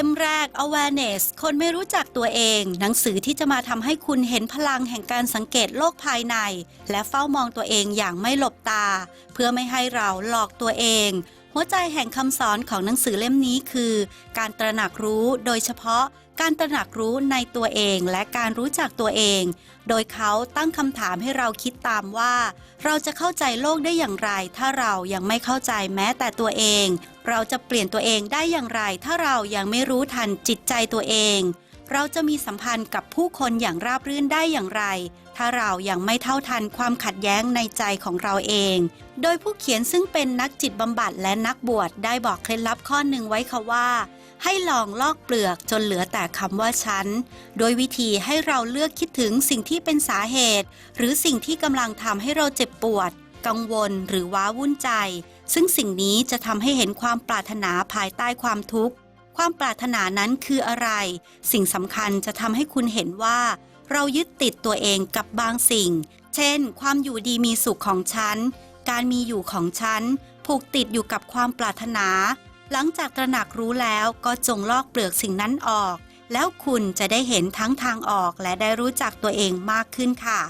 ล่มแรก awareness คนไม่รู้จักตัวเอง หนังสือที่จะมาทำให้คุณเห็นพลังแห่งการสังเกตโลกภายใน และเฝ้ามองตัวเองอย่างไม่หลบตา เพื่อไม่ให้เราหลอกตัวเอง หัวใจแห่งคำสอนของหนังสือเล่มนี้คือ การตระหนักรู้โดยเฉพาะการตระหนักรู้ในตัวเองและการรู้จักตัวเอง โดยเขาตั้งคำถามให้เราคิดตามว่า เราจะเข้าใจโลกได้อย่างไร ถ้าเรายังไม่เข้าใจแม้แต่ตัวเอง เราจะเปลี่ยนตัวเองได้อย่างไร ถ้าเรายังไม่รู้ทันจิตใจตัวเอง เราจะมีสัมพันธ์กับผู้คนอย่างราบรื่นได้อย่างไร ถ้าเรายังไม่เท่าทันความขัดแย้งในใจของเราเอง โดยผู้เขียนซึ่งเป็นนักจิตบำบัดและนักบวชได้บอกเคล็ดลับข้อหนึ่งไว้ค่ะว่า ให้ลองลอกเปลือกจนเหลือแต่คำว่าฉัน โดยวิธีให้เราเลือกคิดถึงสิ่งที่เป็นสาเหตุ หรือสิ่งที่กำลังทำให้เราเจ็บปวด กังวลหรือว้าวุ่นใจ ซึ่งสิ่งนี้จะทำให้เห็นความปรารถนาภายใต้ความทุกข์ ความปรารถนานั้นคืออะไร สิ่งสำคัญจะทำให้คุณเห็นว่า เรายึดติดตัวเองกับบางสิ่ง เช่น ความอยู่ดีมีสุขของฉัน การมีอยู่ของฉัน ผูกติดอยู่กับความปรารถนา หลังจากตระหนักรู้แล้วก็จงลอกเปลือกสิ่งนั้นออก แล้วคุณจะได้เห็นทั้งทางออกและได้รู้จักตัวเองมากขึ้นค่ะ